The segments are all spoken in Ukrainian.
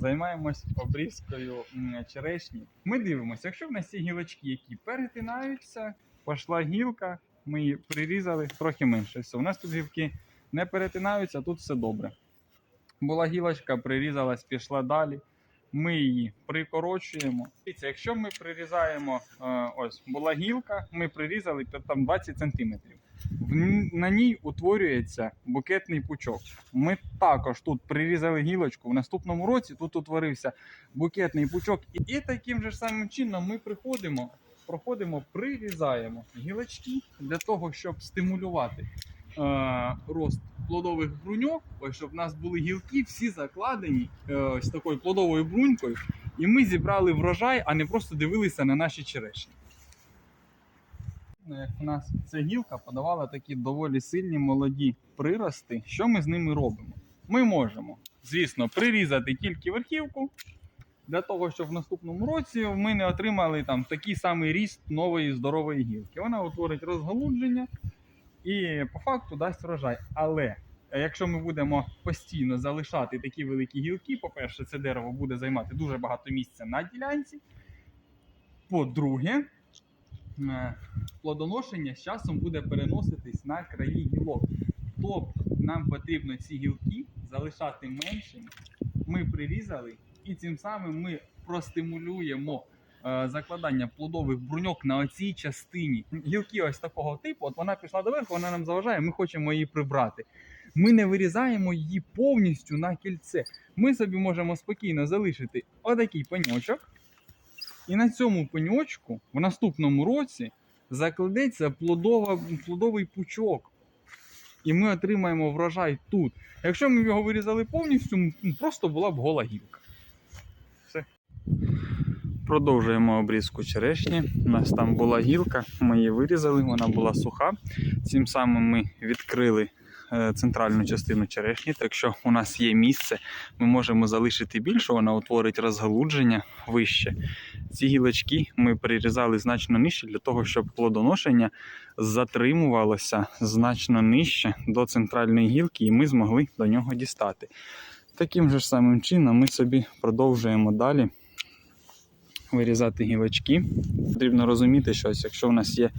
займаємось обрізкою черешні. Ми дивимося, якщо в нас є гілочки, які перетинаються, пішла гілка, ми її прирізали трохи менше. Все, у нас тут гілки не перетинаються, тут все добре. Була гілочка, прирізалась, пішла далі. Ми її прикорочуємо. Дивіться, якщо ми прирізаємо, е, ось була гілка, ми прирізали там 20 см. На ній утворюється букетний пучок. Ми також тут прирізали гілочку. В наступному році тут утворився букетний пучок. І, таким же самим чином ми приходимо, проходимо, прирізаємо гілочки для того, щоб стимулювати е, рост плодових бруньок, ось щоб в нас були гілки, всі закладені е, ось такою плодовою брунькою, і ми зібрали врожай, а не просто дивилися на наші черешні. Як у нас ця гілка подавала такі доволі сильні молоді прирости, що ми з ними робимо? Ми можемо, звісно, прирізати тільки верхівку, для того, щоб в наступному році ми не отримали там такий самий ріст нової здорової гілки. Вона утворить розгалудження і по факту дасть врожай. Але е, якщо ми будемо постійно залишати такі великі гілки, по-перше, це дерево буде займати дуже багато місця на ділянці. По-друге, плодоношення з часом буде переноситись на краї гілок. Тобто нам потрібно ці гілки залишати меншими. Ми прирізали, і цим самим ми простимулюємо е, закладання плодових бруньок на оцій частині. Гілки ось такого типу, от вона пішла доверху, вона нам заважає, ми хочемо її прибрати. Ми не вирізаємо її повністю на кільце. Ми собі можемо спокійно залишити отакий пеньочок. І на цьому пеньочку в наступному році закладеться плодова, плодовий пучок. І ми отримаємо врожай тут. Якщо ми його вирізали повністю, просто була б гола гілка. Все. Продовжуємо обрізку черешні. У нас там була гілка, ми її вирізали, вона була суха. Цим самим ми відкрили центральну частину черешні. Так що у нас є місце, ми можемо залишити більше, вона утворить розгалудження вище. Ці гілочки ми прирізали значно нижче для того, щоб плодоношення затримувалося значно нижче до центральної гілки, і ми змогли до нього дістати. Таким же ж самим чином ми собі продовжуємо далі вирізати гілочки. Потрібно розуміти, що ось якщо в нас є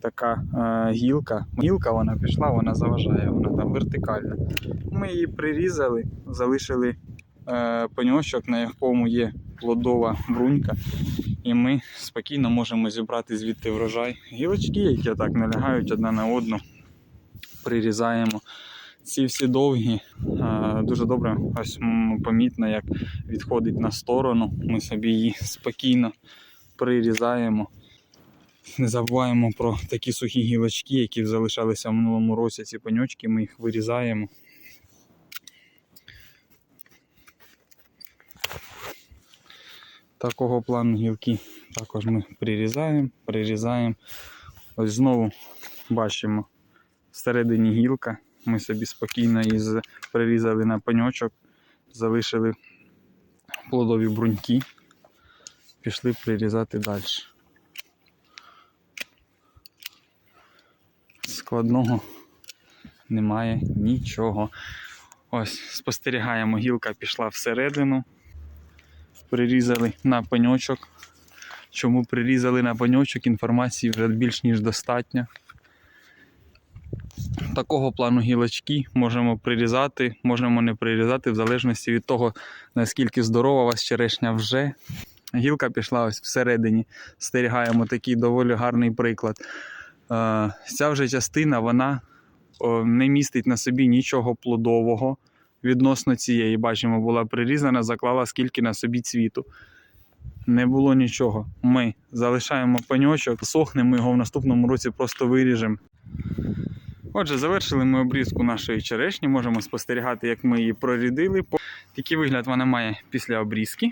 така е, гілка, гілка вона пішла, вона заважає, вона там вертикальна. Ми її прирізали, залишили е, пеньочок, на якому є плодова брунька, і ми спокійно можемо зібрати звідти врожай. Гілочки, які так налягають одна на одну, прирізаємо. Ці всі довгі, е, дуже добре ось помітно, як відходить на сторону. Ми собі її спокійно прирізаємо. Не забуваємо про такі сухі гілочки, які залишалися в минулому році. Ці пеньочки, ми їх вирізаємо. Такого плану гілки також ми прирізаємо, прирізаємо. Ось знову бачимо всередині гілка. Ми собі спокійно її прирізали на пеньочок, залишили плодові бруньки, пішли прирізати далі. Складного немає нічого. Ось спостерігаємо, гілка пішла всередину, прирізали на пеньочок. Чому прирізали на пеньочок, інформації вже більш ніж достатньо такого плану гілочки можемо прирізати, можемо не прирізати, в залежності від того, наскільки здорова у вас черешня вже. Гілка пішла ось всередині. Стерігаємо такий доволі гарний приклад. Е, Ця вже частина вона не містить на собі нічого плодового. Відносно цієї, бачимо, була прирізана, заклала скільки на собі цвіту. Не було нічого. Ми залишаємо пеньочок, сохне, ми його в наступному році просто виріжемо. Отже, завершили ми обрізку нашої черешні. Можемо спостерігати, як ми її прорідили. Такий вигляд вона має після обрізки.